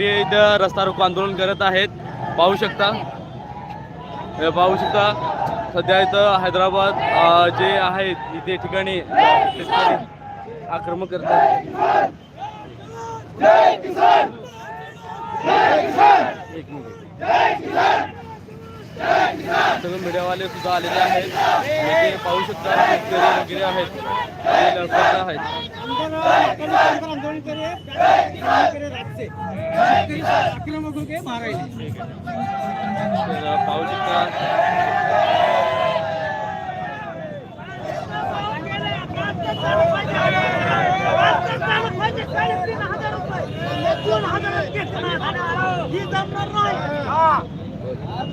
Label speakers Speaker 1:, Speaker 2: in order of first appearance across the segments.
Speaker 1: इथं रस्ता रोको आंदोलन करत आहेत. पाहू शकता. पाहू शकता सध्या इथं हैदराबाद जे आहेत इथे ठिकाणी आक्रमक करतात एक मिनिट. सगळे मीडियावाले सुद्धा आलेले आहेत इथे पाहू शकता शेतकरी वगैरे आहेत ते लढत आहेत
Speaker 2: आंदोलन करे करे राज्य शेतकरी आक्रमक होके मारायले
Speaker 1: तर पाहू शकता जय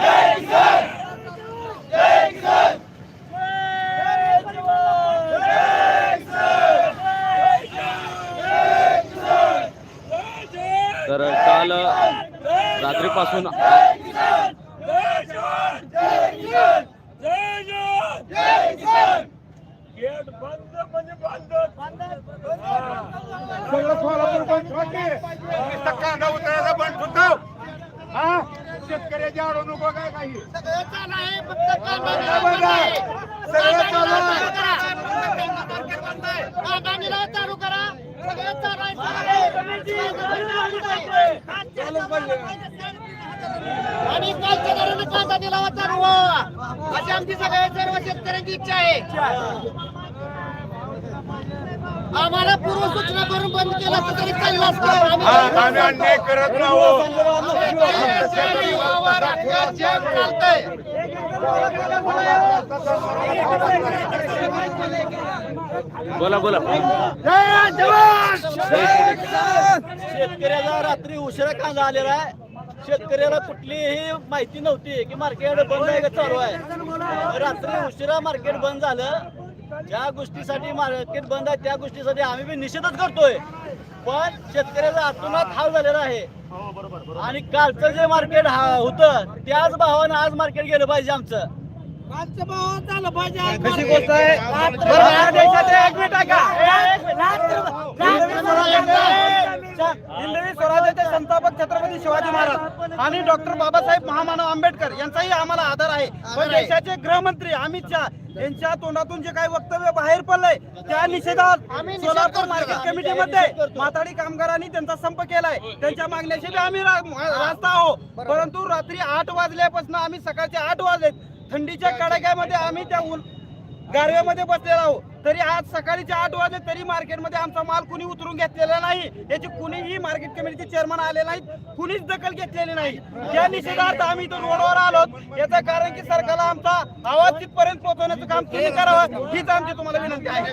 Speaker 1: जय जय रात्रीपासून
Speaker 3: सगळं सोलापूर बंद कांदा बंद हा? शेतकऱ्याची काय काही? सगळं चालू आहे.
Speaker 4: चालू करा. सगळं चालू आणि कालच्या दराने कांदा निलावा चालू व्हावा अशी आमची सगळ्या सर्व शेतकऱ्यांची इच्छा आहे. आम्हाला पूर्व सूचना करून बंद केला तर तरी चाललं असतं.
Speaker 3: हा, आम्ही अन्याय करत
Speaker 1: बोला बोला.
Speaker 2: शेतकऱ्याला रात्री उशिरा कांदा आलेला आहे. शेतकऱ्याला कुठलीही माहिती नव्हती की मार्केट बंद आहे का चालू आहे. रात्री उशिरा मार्केट बंद झालं. ज्या गोष्टीसाठी मार्केट बंद आहे त्या गोष्टीसाठी आम्ही बी निषेधच करतोय. पण शेतकऱ्याचा आतोनात हाल झालेला आहे. आणि कालचं जे मार्केट हा होतं त्याच भावानं आज मार्केट गेलं पाहिजे आमचं. कशी गोष्ट आहे? बरं, देशाचे एक मिनिट ऐका. हिंदवी स्वराज्याचे संस्थापक छत्रपती शिवाजी महाराज आणि डॉक्टर बाबासाहेब महामानव आंबेडकर यांचाही आम्हाला आदर आहे. पण देशाचे गृहमंत्री अमित शहा यांच्या तोंडातून जे काही वक्तव्य बाहेर पडलंय त्या निषेधात सोलापूर मार्केट कमिटीमध्ये माथाडी कामगारांनी त्यांचा संप केलाय. त्यांच्या मागण्याशी बी आम्ही रा- रास्त आहोत. परंतु रात्री आठ वाजल्यापासून आम्ही सकाळचे आठ वाजलेत. थंडीच्या कडाक्यामध्ये आम्ही त्या गारव्यामध्ये बसलेला आहोत तरी आज सकाळीचे आठ वाजले तरी मार्केटमध्ये आमचा माल कुणी उतरून घेतलेला नाही याची कुणीही मार्केट कमिटीचे चेअरमन आले नाहीत कुणीच दखल घेतलेली नाही या निषेधार्थ आम्ही इथं रोडवर आलो याचं कारण की सरकारला आमचा आवाज तिथपर्यंत पोहोचवण्याचं काम तुम्ही करावं हीच आमची तुम्हाला विनंती आहे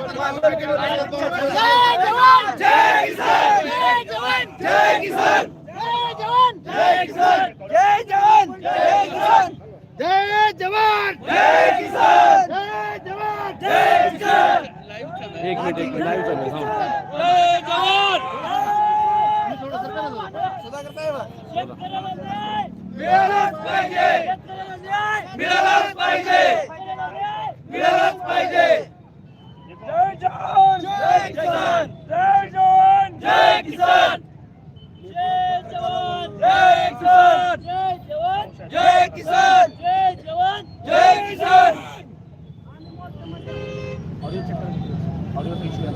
Speaker 4: जय जवान जय जवान जय जय जवान! जय किसान!
Speaker 2: जय जवान! जय किसान!
Speaker 4: जय जवान जय जय जवान जय
Speaker 1: एक मिनिट एक मिनिट लाईव्ह चालू आहे, हा.
Speaker 4: मिळालंच पाहिजे मिळालंच पाहिजे ऑडियो चेक कर ऑडियो से इशू है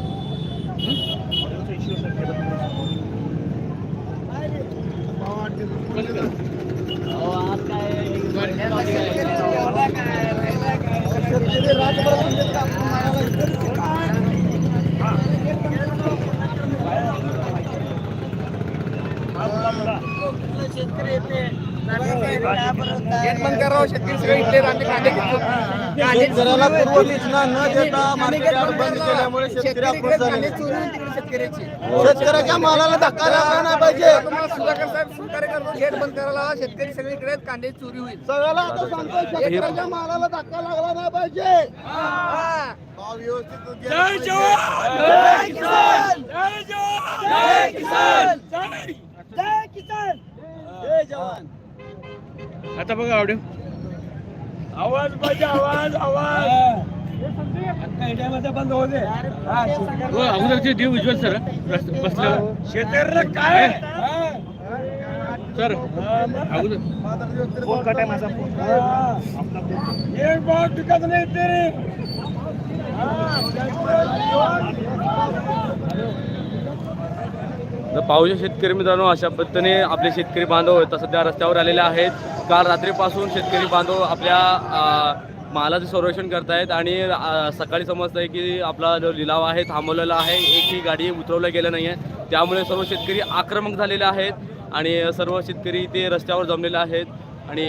Speaker 4: ऑडियो से इशू है केबल शेतकरी येते
Speaker 2: शेतकऱ्याला पूर्व सूचना न देता मार्केट बंद केल्यामुळे शेतकरी आक्रोश झाले
Speaker 4: शेतकऱ्याची
Speaker 5: शेतकऱ्याच्या मालाला धक्का लागला नाही पाहिजे.
Speaker 4: सुधाकर साहेब गेट बंद करायला शेतकरी सगळीकडे कांद्याची चोरी होईल
Speaker 5: सगळ्याला आता सांगतो शेतकऱ्याच्या मालाला धक्का लागला नाही पाहिजे. जय जवान! जय किसान जय जवान! जय किसान जय किसान जय जवान!
Speaker 1: आता बघा आवडे
Speaker 5: आवाज पाहिजे आवाज आवाज. बंद होते
Speaker 1: हो अगोदरचे देव उज्ज्वल सर बसल्यावर
Speaker 5: शेतकऱ्याला काय?
Speaker 1: सर अगोदर
Speaker 5: फोन कट आहे माझा फोन. एक बहुत टिकत नाही तेरे.
Speaker 1: तर पाहूया शेतकरी मित्रांनो अशा पद्धतीने आपले शेतकरी बांधव आता सध्या रस्त्यावर आलेले आहेत. काल रात्रीपासून शेतकरी बांधव आपल्या मालाचं संरक्षण करतायत आणि सकाळी सकाळी समजतंय की आपला जो लिलाव आहे थांबवलेला आहे एकही गाडी उतरवलं गेलं नाही आहे त्यामुळे सर्व शेतकरी आक्रमक झालेले आहेत आणि सर्व शेतकरी ते रस्त्यावर जमलेले आहेत आणि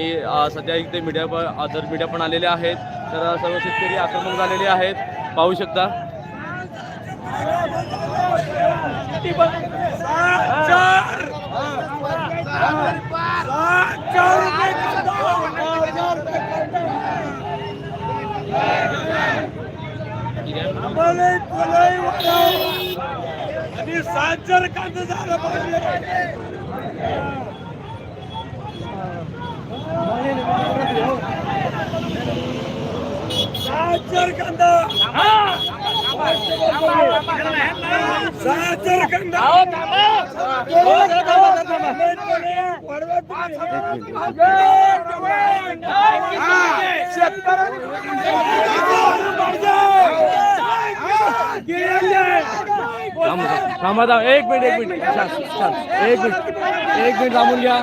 Speaker 1: सध्या इथे मीडिया पण अदर मीडिया पण आलेले आहेत तर सर्व शेतकरी आक्रमक झालेले आहेत पाहू शकता
Speaker 5: आणि सात जर कांदा झाला पाहिजे. सात जर कांदा. सात जर कांदा.
Speaker 1: थांबा थांबा एक मिनिट एक मिनिट. एक मिनिट एक मिनिट थांबून घ्या.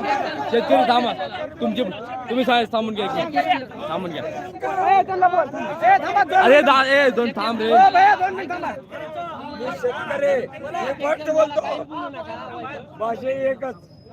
Speaker 1: शेतकरी थांबा. तुमची तुम्ही थांबून घ्या एक मिनिट. थांबून घ्या. अरे दा ए दोन थांब रे.
Speaker 5: शेतकरी बोलतो. भाषा एकच.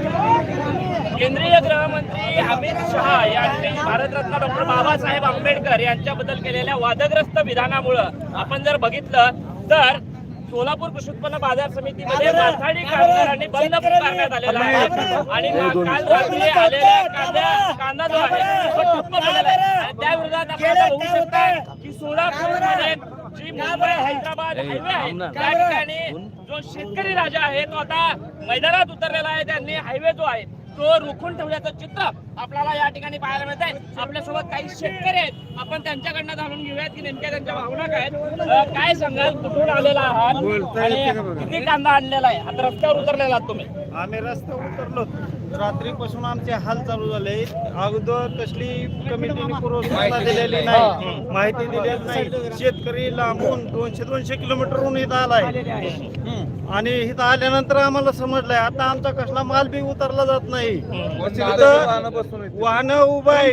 Speaker 6: केंद्रीय गृहमंत्री अमित शहा यांनी भारतरत्न डॉक्टर बाबासाहेब आंबेडकर यांच्याबद्दल केलेल्या वादग्रस्त विधानामुळं आपण जर बघितलं तर सोलापूर कृषी उत्पन्न बाजार समितीमध्ये माथाडी कामगारांनी बंद पुकारण्यात आलेला आहे. आणि काल रात्री आलेल्या कांदा जो आहे तो ठप्प झालेला आहे. आणि त्या विरोधात आपल्याला होऊ शकतं की सोलापूरमध्ये जी मुंबई हैदराबाद हायवे आहे. त्या ठिकाणी जो शेतकरी राजा आहे तो आता मैदानात उतरलेला आहे. त्यांनी हायवे जो आहे तो रोखून ठेवल्याचं चित्र आपल्याला या ठिकाणी पाहायला मिळत आहे आपल्यासोबत काही शेतकरी आहेत. आपण त्यांच्याकडनं जाणून घेऊयात की नेमक्या त्यांच्या भावना काय आहेत. काय सांगाल? कुठून आलेला आहात? आणि किती कांदा आणलेला आहे? आता रस्त्यावर उतरलेला आहात तुम्ही.
Speaker 5: आम्ही रस्त्यावर उतरलो रात्रीपासून आमचे हाल चालू झाले. अगोदर कसली कमिटीने पूर्वसूचना दिलेली नाही. माहिती दिलेली नाही. शेतकरी लांबून दोनशे दोनशे किलोमीटरहून इथं आलाय. आणि इथं आल्यानंतर आम्हाला समजलंय आता आमचा कसला माल बी उतरला जात नाही. वाहनं उभं आहे.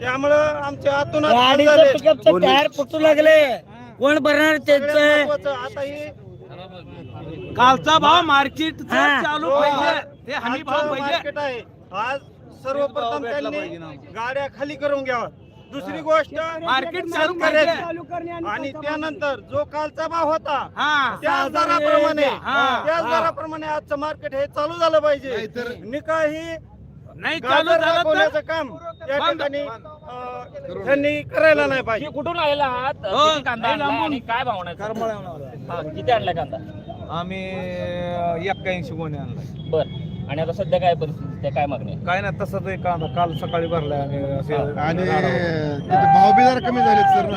Speaker 5: त्यामुळं आमच्या आतून
Speaker 7: टायर फुटू लागले. कोण भरणार त्यांचं?
Speaker 5: आता ही
Speaker 7: कालचा भाव मार्केट. चालू पाहिजे. ते हमी भाव
Speaker 5: आजचं
Speaker 7: पाहिजे.
Speaker 5: मार्केट आहे. आज सर्वप्रथम त्यांनी गाड्या खाली करून घ्यावा दुसरी गोष्ट
Speaker 7: मार्केट चालू. पाहिजे
Speaker 5: आणि त्यानंतर जो कालचा भाव होता
Speaker 7: हा.
Speaker 5: त्या दराप्रमाणे
Speaker 7: हा.
Speaker 5: त्या दराप्रमाणे आजचं मार्केट हे चालू झालं पाहिजे. निकाल ही
Speaker 7: नाही चालू झालं
Speaker 5: काम या. ठिकाणी त्यांनी करायला नाही पाहिजे.
Speaker 6: की कुठून आलेला आहात?
Speaker 7: हो,
Speaker 6: कांदा आणला. आणि काय भावना? हा, किती आणला कांदा?
Speaker 8: आम्ही एक्क्याऐंशी गोणे आणलाय
Speaker 6: बर. आणि आता सध्या काय परिस्थिती आहे? काय मागणी आहे?
Speaker 8: काय नाही तसंच एक कांदा काल सकाळी भरलाय असे
Speaker 3: आणि तिथे भाव बी जरा कमी झाले सर.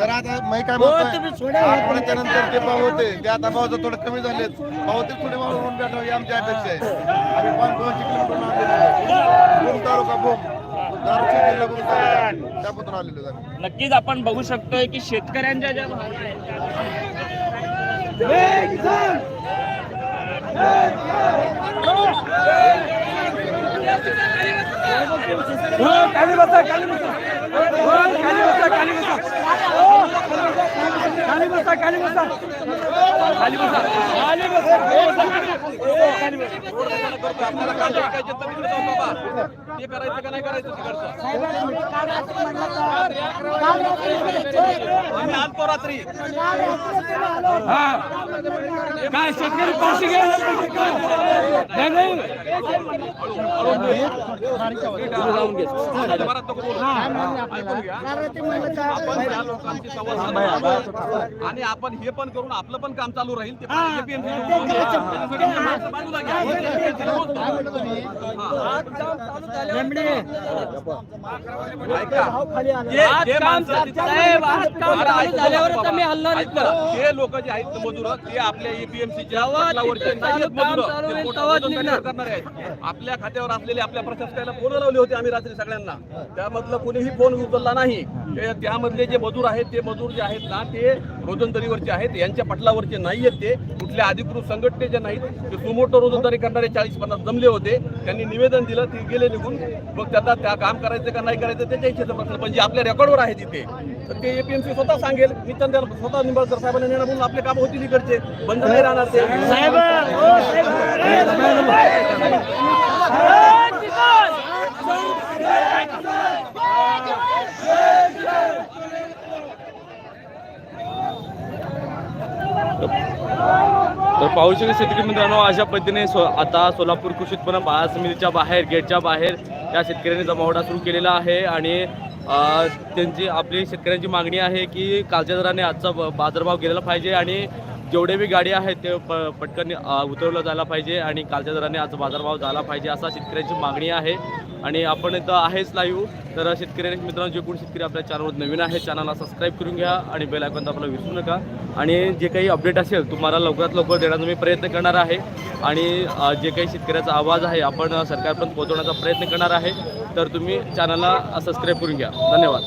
Speaker 3: तर आता मी काय म्हणतोय आठवड्याच्या नंतर ते भाव होते. ते आता भाव थोडे कमी झाले भाव ते थोडे भाव होऊन भेटावे ही आमची अपेक्षा आहे. आम्ही पाच दोनशे किलोमीटर आलेलो भूम तालुका भूम दारूची जिल्हा भूम तालुका. त्यापासून आलेलो आम्ही.
Speaker 6: नक्कीच आपण बघू शकतोय की शेतकऱ्यांच्या ज्या भावना आहेत त्या-
Speaker 7: खाली बसा खाली बसा हो, खाली बसा खाली बसा खाली बसा खाली बसा खाली बसा खाली बसा
Speaker 1: ते करायचं का नाही करायचं तिकडचं
Speaker 7: हा काय शेतकरी पैसे घ्यायला पाहिजे का? नाही नाही
Speaker 1: आणि आपण हे पण करून आपलं पण काम चालू राहील ते पण ते लोक जे आहेत मजूर ते आपल्या एपीएमसीच्या आहेत. आपल्या खात्यावर असलेले आपल्या प्रशासकाला फोन लावले होते आम्ही रात्री सगळ्यांना त्यामधलं कोणीही फोन उचलला नाही त्यामधले जे मजूर आहेत ते मजूर जे आहेत ना ते रोजंदारीवरचे आहेत यांच्या पटलावरचे नाही आहेत ते कुठल्या अधिकृत संघटनेचे नाहीत ते सुमोटो रोजंदारी करणारे चाळीस पन्नास जमले होते त्यांनी निवेदन दिलं ते गेले निघून मग त्यांना त्या काम करायचं का नाही करायचं त्याच्या इच्छेचं प्रश्न पण जे आपल्या रेकॉर्डवर आहे तिथे तर ते एपीएमसी स्वतः सांगेल मी त्यांना स्वतः निंबाळकर साहेबांना नेणार म्हणून आपले काम होतील इकडचे बंद नाही राहणार ते तर पाहू शकतो शेतकरी मित्रांनो अशा पद्धतीने सो आता सोलापूर कृषी उत्पन्न बाजार समितीच्या बाहेर गेटच्या बाहेर या शेतकऱ्यांनी जमावडा सुरू केलेला आहे आणि त्यांची आपली शेतकऱ्यांची मागणी आहे की कालच्या दराने आजचा बाजारभाव गेलेला पाहिजे आणि जेवढे बी गाडी आहेत ते प पटकन उतरवलं जायला पाहिजे आणि कालच्या दराने आजचा बाजारभाव झाला पाहिजे असा शेतकऱ्यांची मागणी आहे. आणि आपण इथं आहेच लाईव्ह तर शेतकरी मित्रांनो जे कोण शेतकरी आपल्या चॅनलवर नवीन आहे चॅनलला सबस्क्राईब करून घ्या आणि बेल आयकॉन आपला विसरू नका. आणि जे काही अपडेट असेल तुम्हाला लवकरात लवकर देण्याचा मी प्रयत्न करणार आहे. आणि जे काही शेतकऱ्याचा आवाज आहे आपण सरकारपर्यंत पोहोचवण्याचा प्रयत्न करणार आहे. तर तुम्ही चॅनलला सबस्क्राईब करून घ्या. धन्यवाद.